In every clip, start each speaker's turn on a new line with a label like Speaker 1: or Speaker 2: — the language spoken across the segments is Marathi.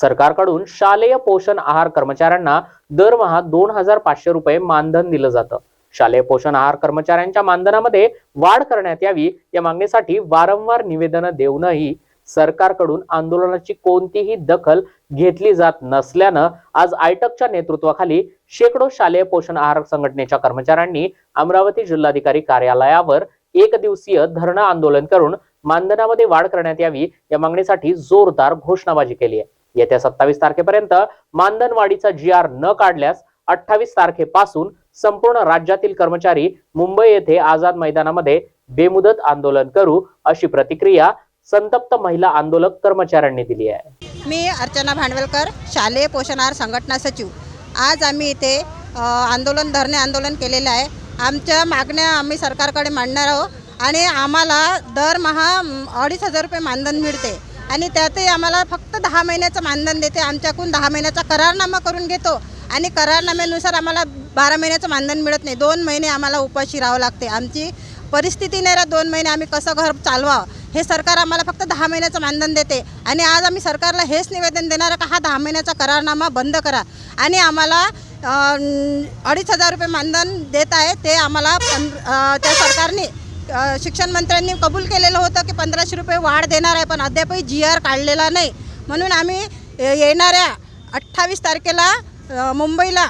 Speaker 1: सरकारकडून शालेय पोषण आहार कर्मचाऱ्यांना दरमहा दोन हजार पाचशे रुपये मानधन दिलं जातं. शालेय पोषण आहार कर्मचाऱ्यांच्या मानधनामध्ये वाढ करण्यात यावी या मागणीसाठी वारंवार निवेदनं देऊनही सरकारकडून आंदोलनाची कोणतीही दखल घेतली जात नसल्यानं आज आयटकच्या नेतृत्वाखाली शेकडो शालेय पोषण आहार संघटनेच्या कर्मचाऱ्यांनी अमरावती जिल्हाधिकारी कार्यालयावर एक दिवसीय धरणं आंदोलन करून मानधनामध्ये वाढ करण्यात यावी या मागणीसाठी जोरदार घोषणाबाजी केली आहे. येत्या सत्तावीस तारखेपर्यंत मानधनवाढीचा जी आर न काढल्यास अठ्ठावीस तारखेपासून संपूर्ण राज्यातील कर्मचारी मुंबई येथे आझाद मैदानामध्ये बेमुदत आंदोलन करू अशी प्रतिक्रिया संतप्त महिला आंदोलक कर्मचाऱ्यांनी दिली आहे.
Speaker 2: मी अर्चना भांडवलकर शालेय पोषण आहार संघटना सचिव. आज आम्ही इथे आंदोलन धरणे आंदोलन केलेलं आहे. आमच्या मागण्या आम्ही सरकारकडे मांडणार आहोत आणि आम्हाला दरमहा अडीच हजार रुपये मानधन मिळते. आणि त्यातही आम्हाला फक्त दहा महिन्याचं मानधन देते. आमच्याकडून दहा महिन्याचा करारनामा करून घेतो. आणि करारनाम्यानुसार आम्हाला बारा महिन्याचं मानधन मिळत नाही. दोन महिने आम्हाला उपाशी राहावं लागते. आमची परिस्थिती नाही राहत दोन महिने आम्ही कसं घर चालवावं. हे सरकार आम्हाला फक्त दहा महिन्याचं मानधन देते. आणि आज आम्ही सरकारला हेच निवेदन देणार का हा दहा महिन्याचा करारनामा बंद करा. आणि आम्हाला अडीच हजार रुपये मानधन देत आहे. ते आम्हाला पं त्या सरकारने शिक्षण मंत्र्यांनी कबूल केलेलं होतं की पंधराशे रुपये वाढ देणार आहे पण अद्यापही जी आर काढलेला नाही. म्हणून आम्ही येणाऱ्या अठ्ठावीस तारखेला मुंबईला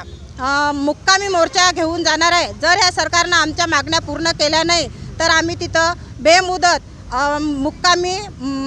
Speaker 2: मुक्कामी मोर्चा घेऊन जाणार आहे. जर ह्या सरकारनं आमच्या मागण्या पूर्ण केल्या नाही तर आम्ही तिथं बेमुदत मुक्कामी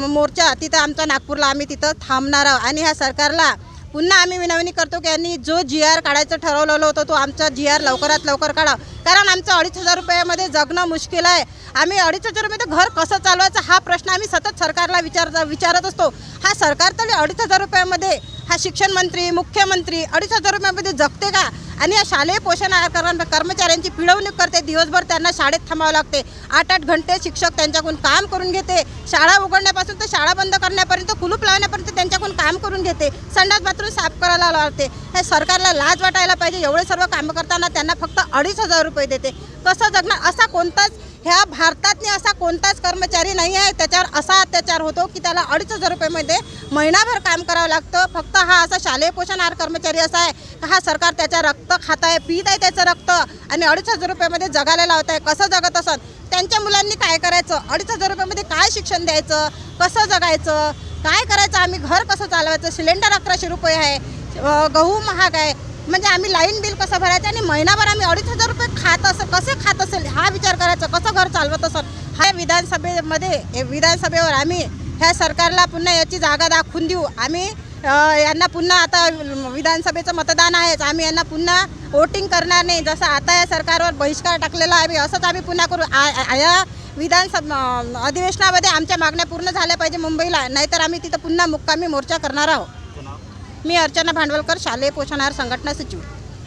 Speaker 2: मोर्चा तिथं आमचा नागपूरला आम्ही तिथं थांबणार आहोत. आणि ह्या सरकारला पुन्हा आम्ही विनवणी करतो की यांनी जो जी आर काढायचं ठरवलेलं होतं तो आमचा जी आर लवकरात लवकर काढा. कारण आमचं अडीच हजार रुपयामध्ये जगणं मुश्किल आहे. आम्ही अडीच हजार रुपये घर कसं चालवायचं हा प्रश्न आम्ही सतत सरकारला विचार विचारत असतो. हा सरकार तरी अडीच हजार रुपयामध्ये हा शिक्षण मंत्री मुख्यमंत्री अडीच हजार रुपयामध्ये जगते का? आणि या शालेय पोषण आहार कर्मचाऱ्यांची पिळवणूक करते. दिवसभर त्यांना शाळेत थांबावं लागते. आठ आठ घंटे शिक्षक त्यांच्याकडून काम करून घेते. शाळा उघडण्यापासून तर शाळा बंद करण्यापर्यंत कुलूप लावण्यापर्यंत त्यांच्याकडून काम करून घेते. संडास बाथरूम साफ करायला लावते. हे सरकारला लाज वाटायला पाहिजे. एवढे सर्व कामं करताना त्यांना फक्त अडीच हजार रुपये देते. कसं जगणार असा कोणताच ह्या भारतातनी असा कोणताच कर्मचारी नाही आहे. त्याच्यावर असा अत्याचार होतो की त्याला अडीच हजार रुपयेमध्ये महिनाभर काम करावं लागतं. फक्त हा असा शालेय पोषण कर्मचारी असा आहे का हा सरकार त्याच्या रक्त खात आहे पीत आहे त्याचं रक्त आणि अडीच हजार रुपयामध्ये जगायला लावत आहे? कसं जगत असत? त्यांच्या मुलांनी काय करायचं? अडीच हजार रुपयामध्ये काय शिक्षण द्यायचं? कसं जगायचं? काय करायचं? आम्ही घर कसं चालवायचं? सिलेंडर अकराशे रुपये आहे. गहू महाग आहे. म्हणजे आम्ही लाईन बिल कसं भरायचं आणि महिनाभर आम्ही अडीच हजार रुपये खात असं कसे खात असेल हा विचार करायचा. कसं घर चालवत असेल? हा विधानसभेमध्ये विधानसभेवर आम्ही ह्या सरकारला पुन्हा याची जागा दाखवून देऊ. आम्ही यांना पुन्हा आता विधानसभेचं मतदान आहेच. आम्ही यांना पुन्हा वोटिंग करणार नाही. जसं आता या सरकारवर बहिष्कार टाकलेला आहे असंच आम्ही पुन्हा करू. आ- या विधानसभा अधिवेशनामध्ये आमच्या मागण्या पूर्ण झाल्या पाहिजे मुंबईला. नाहीतर आम्ही तिथं पुन्हा मुक्कामी मोर्चा करणार आहोत. मी अर्चना भांडवलकर शालेय पोषण आहार संघटना सचिव.